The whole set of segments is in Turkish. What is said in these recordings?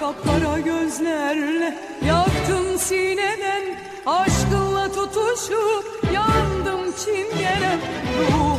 Kapkara gözlerle yaktın sineden Aşkınla tutuşup yandım çingene. Ruhumu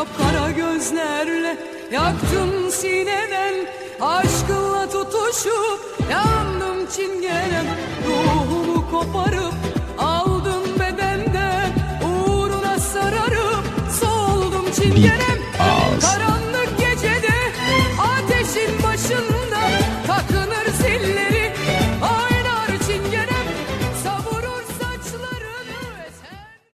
Kapkara gözlerle yaktın sineden Aşkınla tutuşup yandım çingenem. Ruhumu koparıp aldın bedenden Uğruna sararıp soldum çingenem